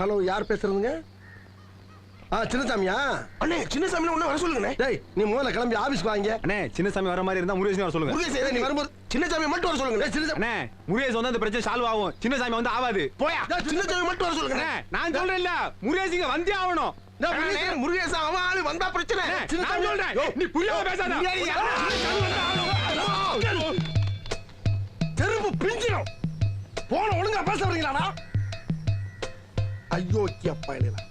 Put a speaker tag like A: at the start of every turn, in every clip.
A: Hello யார் பேசுறதுங்க ஆ சின்னசாமியா
B: அண்ணே சின்ன சாமி ஒண்ணு வர சொல்லுங்கண்ணே
A: டேய் நீ முதல்ல கிளம்பி ஆபீஸ்க்கு வாங்க
C: அண்ணே சின்னசாமி வர மாதிரி இருந்தா முருகேசன் வர சொல்லுங்க
A: டேய், நீ வரும்போது
B: சின்ன சாமி மட்டும் வர சொல்லுங்க
A: டேய், சின்னசாமி
C: அண்ணே முருகேசன் வந்து அந்த பிரச்சனை சால்வ் ஆகும் சின்னசாமி வந்து ஆகாது
B: போயா சின்ன சாமி மட்டும் வர சொல்லுங்க
C: அண்ணே நான் சொல்றேன் இல்ல வந்தே ஆகணும்
A: முருகேசன்
B: அவன் ஆளு வந்தா பிரச்சனை
A: சின்னசாமி,
C: நான் சொல்றேன். நீ புரியாம பேசாத
A: செருப்பு பிஞ்சிடும் போன ஒழுங்கா பேச வரீங்களாடா ஐயோ பயணிகளா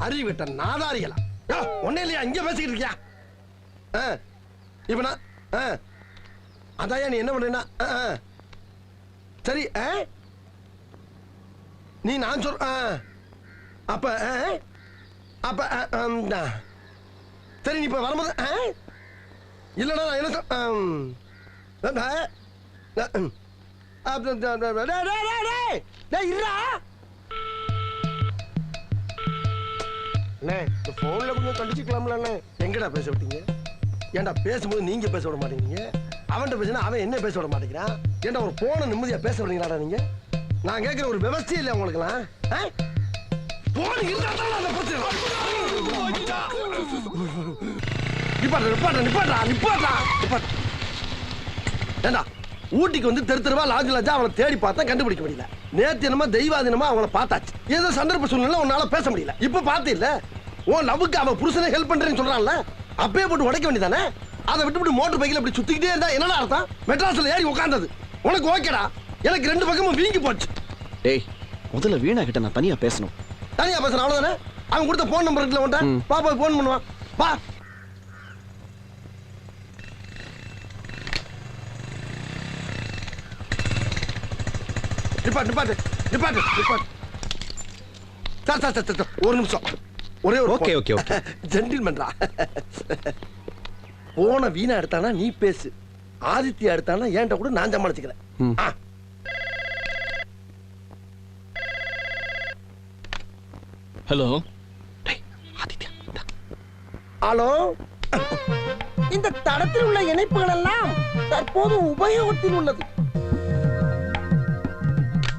A: அறிவிட்ட நாதாரிகளா? யோ, இல்லையா? இங்க பேசிக்கிட்டு இருக்கியா? ஆ, இப்ப நான் ஆ, அதாயா நீ என்ன பண்றா சரி ஆ? நீ நான் சொல் அப்ப அப்ப சரி நீ இப்ப வரும்போது ஆ? இல்லடா நான் என்ன சொல் இருடா. அண்ணே, இந்த போன்ல கொஞ்சம் கண்டிச்சுக்கலாம்ல எங்கடா பேச விட்டீங்க? ஏன்டா பேசும்போது நீங்க பேச விட மாட்டேங்கிறீங்க? அவன்கிட்ட பேசினா அவன் என்ன பேச விட மாட்டேங்கிறான்? ஏன்டா ஒரு போனை நிம்மதியா பேச விடுறீங்களாடா நீங்க? நான் கேட்கிற ஒரு விவசாயம் இல்லை உங்களுக்குலாம் போன் இருந்தா தான் அந்த பிரச்சனை. நிப்பாட்டா நிப்பாட்டா நிப்பாட்டா நிப்பாட்டா நிப்பாட்டா ஏண்டா? ஊட்டிக்கு வந்து தெரு தெருவா லாஜ் லாஜா அவளை தேடி பார்த்தா கண்டுபிடிக்க முடியல. நேத்து என்னமோ தெய்வாதீனமா அவளை பார்த்தாச்சு. ஏதோ சந்தர்ப்ப சூழ்நிலை உன்னால பேச முடியல. இப்ப பார்த்து இல்ல. உன் லவ்வுக்கு அவ புருஷனை ஹெல்ப் பண்றேன்னு சொல்றான்ல. அப்பயே போட்டு உடைக்க வேண்டியதானே? அதை விட்டு மோட்டர் பைக்கில் அப்படி சுத்திக்கிட்டே இருந்தா என்னடா அர்த்தம்? மெட்ராஸ்ல ஏறி உட்கார்ந்தது உனக்கு ஓகேடா எனக்கு ரெண்டு பக்கமும் வீங்கி போச்சு.
D: டேய் முதல்ல வீணா கிட்ட நான் தனியா பேசணும்.
A: தனியா பேசுறேன் அவ்வளவுதானே? அவன் கொடுத்த போன் நம்பர் இருக்குல்ல உன்ட்ட. பாப்பா போன் பண்ணுவான். வா. நிப்பாட்டு நிப்பாட்டு நிப்பாட்டு நிப்பாட்டு சார் சார் சார் ஒரு நிமிஷம் ஒரே ஒரு
D: Okay, okay, okay.
A: ஜென்டில்மேன்டா போன வீணா எடுத்தானா நீ பேசு ஆதித்யா எடுத்தானா ஏன்ட்ட கூட நான் சமாளிச்சுக்கிறேன். ஆ.
D: ஹலோ டேய் ஆதித்யா இந்தா.
A: ஹலோ இந்த தடத்தில் உள்ள இணைப்புகள் எல்லாம் தற்போது உபயோகத்தில் உள்ளது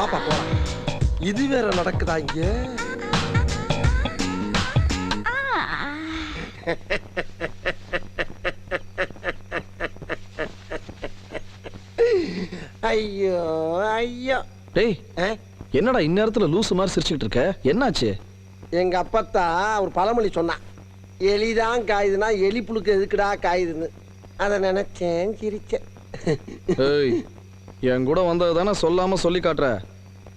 A: பாப்பா போலாம். இது வேற நடக்குதா இங்க? ஐயோ ஐயோ.
D: டேய்? என்னடா இந்நேரத்துல லூசு மாதிரி சிரிச்சுக்கிட்டு இருக்க? என்னாச்சு?
A: எங்க அப்பத்தா ஒரு பழமொழி சொன்னான் எலிதான் காயுதுன்னா எலி புழுக்கு எதுக்குடா காயுதுன்னு. அதை நினைச்சேன் சிரிச்சேன்.
D: என் கூட வந்தது தானே சொல்லாம சொல்லி காட்டுற?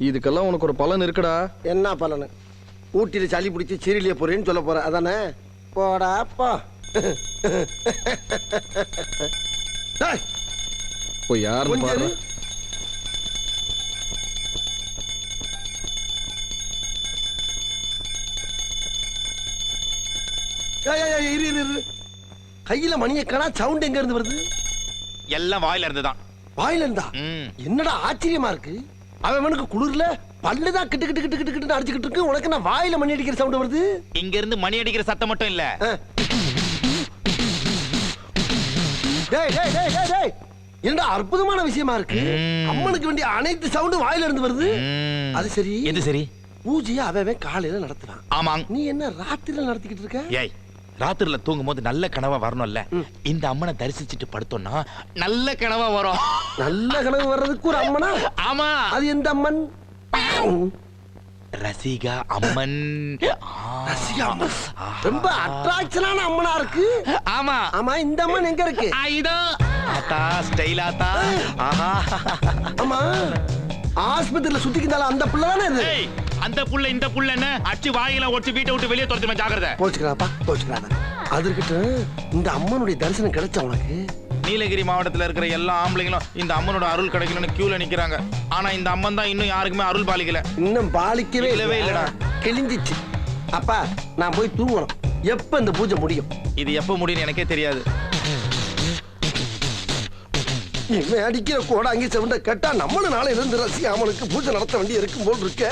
D: இதுக்கெல்லாம் உனக்கு ஒரு பலன் இருக்குடா.
A: என்ன பலனு? ஊட்டியில் சளி பிடிச்சி சீரியலிய போறேன்னு சொல்ல போற அதானே? போடா போ. டேய்,
D: போய்
A: கொஞ்சம்
D: பாரு.
A: இரு. இரு. கையில மணியை காணா சவுண்ட் எங்க இருந்து வருது?
E: எல்லாம் வாயில இருந்து தான்
A: வாயில இருந்தா. என்னடா ஆச்சரியமா இருக்கு? அவனுக்கு குளிர்ல பல்லுதான் கிட்டு கிட்டு கிட்டு கிட்டு கிட்டு அடிச்சுக்கிட்டு இருக்கு. உனக்கு என்ன வாயில மணி அடிக்கிற சவுண்ட் வருது?
E: இங்க இருந்து மணி அடிக்கிற சத்தம் மட்டும் இல்ல.
A: என்னடா அற்புதமான விஷயமா இருக்கு. அம்மனுக்கு வேண்டிய அனைத்து சவுண்டும் வாயில இருந்து வருது. அது சரி.
E: எது சரி?
A: பூஜையை அவன் காலையில நடத்துறான்.
E: ஆமாங்.
A: நீ என்ன ராத்திரில நடத்திக்கிட்டு இருக்க?
E: ஏய் ராத்திரில தூங்கும் போது நல்ல கனவா வரணும்ல. இந்த அம்மனை தரிசிச்சுட்டு படுத்தோம்னா நல்ல கனவா வரும்.
A: நல்ல கனவு வர்றதுக்கு ஒரு அம்மனா?
E: ஆமா.
A: அது எந்த அம்மன்?
E: ரசிகா அம்மன்.
A: ரசிகா அம்மன். ரொம்ப அட்ராக்ஷனான அம்மனா இருக்கு.
E: ஆமா.
A: ஆமா இந்த அம்மன் எங்க இருக்கு?
E: இதோ ஆத்தா ஸ்டைல் ஆத்தா ஆஹா.
A: ஆமா. ஆஸ்பத்திரியில சுத்திக்கிட்டால அந்த பிள்ளை தானே இது?
E: அந்த புள்ள இந்த புள்ள என்ன அடிச்சு வாயில ஒடிச்சு வீட்டை விட்டு வெளியே துரத்துமே ஜாக்கிரதை.
A: போச்சுக்கிறாப்பா போச்சுக்கிறாத அதற்கிட்ட இந்த அம்மனுடைய தரிசனம் கிடைச்ச உனக்கு?
E: நீலகிரி மாவட்டத்துல இருக்கிற எல்லா ஆம்பளைங்களும் இந்த அம்மனோட அருள் கிடைக்கணும்னு கியூல நிக்கிறாங்க. ஆனா இந்த அம்மன் தான் இன்னும் யாருக்குமே அருள் பாலிக்கல.
A: இன்னும் பாலிக்கவே
E: இல்லவே இல்லடா.
A: கிழிஞ்சிச்சு. அப்பா நான் போய் தூங்கணும். எப்ப இந்த பூஜை முடியும்?
E: இது எப்ப முடியும்னு எனக்கே தெரியாது.
A: இவன் அடிக்கிற கூட அங்கே செவண்ட கேட்டா நம்மளும் நாளை இருந்து ரசி அவனுக்கு பூஜை நடத்த வேண்டி இருக்கும் போல் இருக்க.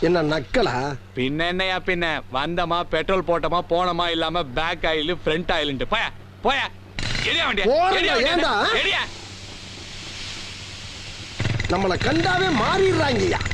A: என்ன நக்கலா?
C: பின்ன என்னையா பின்ன? வந்தமா பெட்ரோல் போட்டோமா போனோமா இல்லாம பேக் ஆயில் ஃப்ரண்ட் ஆயில்ன்ட்டு போயா போயா? எடியா
A: நம்மளை கண்டாவே மாறிடுறாங்கய்யா.